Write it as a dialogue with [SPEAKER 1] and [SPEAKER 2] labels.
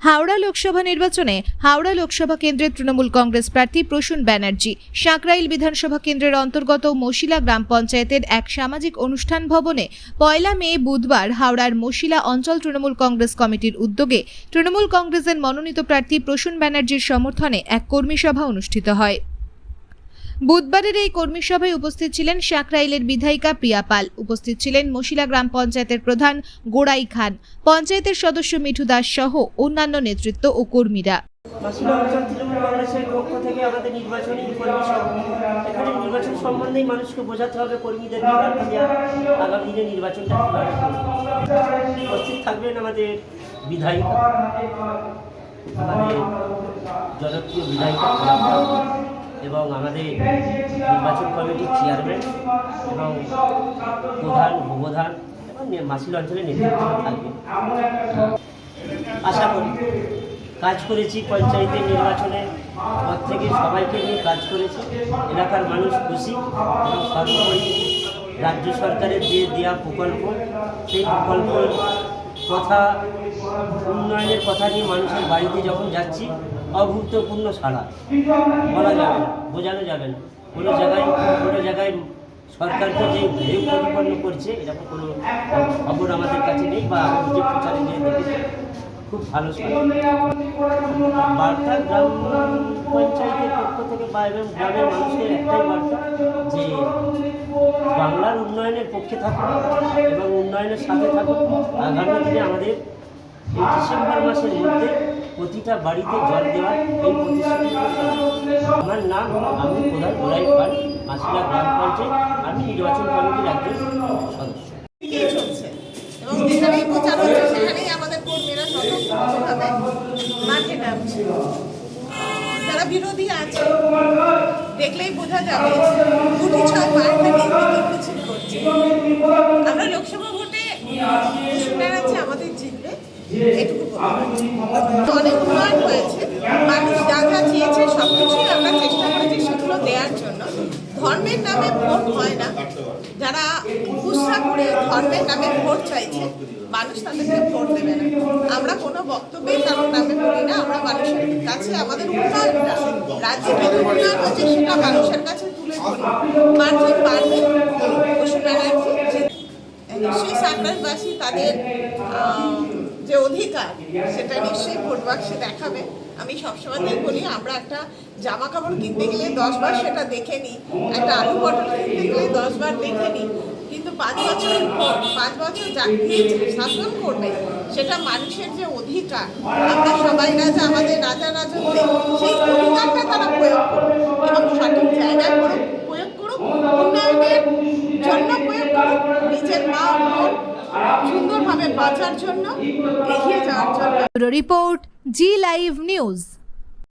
[SPEAKER 1] হাওড়া লোকসভা নির্বাচনে হাওড়া লোকসভা কেন্দ্রের তৃণমূল কংগ্রেস প্রার্থী প্রসূন ব্যানার্জি, সাঁকরাইল বিধানসভা কেন্দ্রের অন্তর্গত মশিলা গ্রাম পঞ্চায়েতের এক সামাজিক অনুষ্ঠান ভবনে পয়লা মে বুধবার হাওড়ার মশিলা অঞ্চল তৃণমূল কংগ্রেস কমিটির উদ্যোগে তৃণমূল কংগ্রেসের মনোনীত প্রার্থী প্রসূন ব্যানার্জির সমর্থনে এক কর্মী সভা অনুষ্ঠিত হয়। বুধবারের এই কর্মী সভায় উপস্থিত ছিলেন সাকরাইলের বিধায়িকা প্রিয়া পাল। উপস্থিত ছিলেন মশিলা গ্রাম পঞ্চায়েতের প্রধান গোড়াই খান। পঞ্চায়েতের সদস্য মিঠু দাস সহ অন্যান্য নেতৃত্ব ও কর্মীরা।
[SPEAKER 2] এবং আমাদের নির্বাচন কমিটির চেয়ারম্যান এবং প্রধান উপপ্রধান এবং মাসিল অঞ্চলের নেতৃত্ব থাকবে। আশা করি কাজ করেছি পঞ্চায়েতের নির্বাচনে পর থেকে সবাইকে নিয়ে কাজ করেছি। এলাকার মানুষ খুশি এবং সর্বোপরি রাজ্য সরকারের যে দেওয়া প্রকল্প, সেই প্রকল্পের কথা, উন্নয়নের কথা নিয়ে মানুষের বাড়িতে যখন যাচ্ছি অভূতপূর্ণ সাড়া। বলা যাবে বোঝানো যাবে না। কোনো জায়গায় কোনো জায়গায় সরকারকে যে ঢেউ করছে এরকম কোনো খবর আমাদের কাছে নেই বা নিজে প্রচারে নিয়ে দেখেছি। খুব ভালো বার্তা গ্রাম পঞ্চায়েতের পক্ষ থেকে বা এবং গ্রামের মানুষের একটাই বার্তা যে বাংলার উন্নয়নের পক্ষে থাকুন এবং উন্নয়নের সাথে থাকুন। আগামী দিনে আমাদের ডিসেম্বর মাসের মধ্যে প্রতিটা বাড়িতে জল দেওয়ার এই আমার নাম আমি প্রধান গোলাই পাল মাসিলা গ্রাম পঞ্চায়েত আমি নির্বাচন কমিটির একজন সদস্য।
[SPEAKER 3] এবং যেখানেই প্রচার হচ্ছে, সেখানেই আমাদের বিরোধী আছে, দেখলেই বোঝা যাবে ছয় করছে আমরা লোকসভা ভোটে শুনে আছে আমাদের জিতবে এটুকু বলতে পারি। অনেক উন্নয়ন হয়েছে। মানুষ যা যা সব কিছুই আমরা চেষ্টা করেছি সেগুলো দেওয়ার জন্য। ধর্মের নামে ভোট হয় না। যারা গুসা করে ধর্মের নামে ভোট চাইছে, মানুষ তাদেরকে ভোট দেবে না। আমরা কোনো বক্তব্যে কারোর নামে বলি না, আমরা মানুষের কাছে আমাদের উন্নয়নটা রাজ্যে কি উন্নয়ন হচ্ছে, সেটা মানুষের কাছে তুলে ধরি। মার্জিন বাড়বে পশু ব্যানার্জি নিশ্চয়ই সাকরাইলবাসী তাদের যে অধিকার, সেটা নিশ্চয়ই ভোট বাক্সে দেখাবে। আমি সবসময়তেই বলি, আমরা একটা জামা কাপড় কিনতে গেলে দশবার সেটা দেখে নিই, একটা আলু পটল কিনতে গেলে দশবার দেখে নিই। কিন্তু পাঁচ বছরের পর, পাঁচ বছর যাকে শাসন করবে সেটা মানুষের যে অধিকার, আমরা সবাই রাজা, আমাদের রাজা রাজত্বে সেই অধিকারটা তারা প্রয়োগ করুক এবং সঠিক জায়গায় প্রয়োগ প্রয়োগ করুক উন্নয়নের জন্য প্রয়োগ করুক নিজের মা বোন সুন্দরভাবে বাঁচার জন্য এগিয়ে যাওয়ার জন্য।
[SPEAKER 1] Report G live news.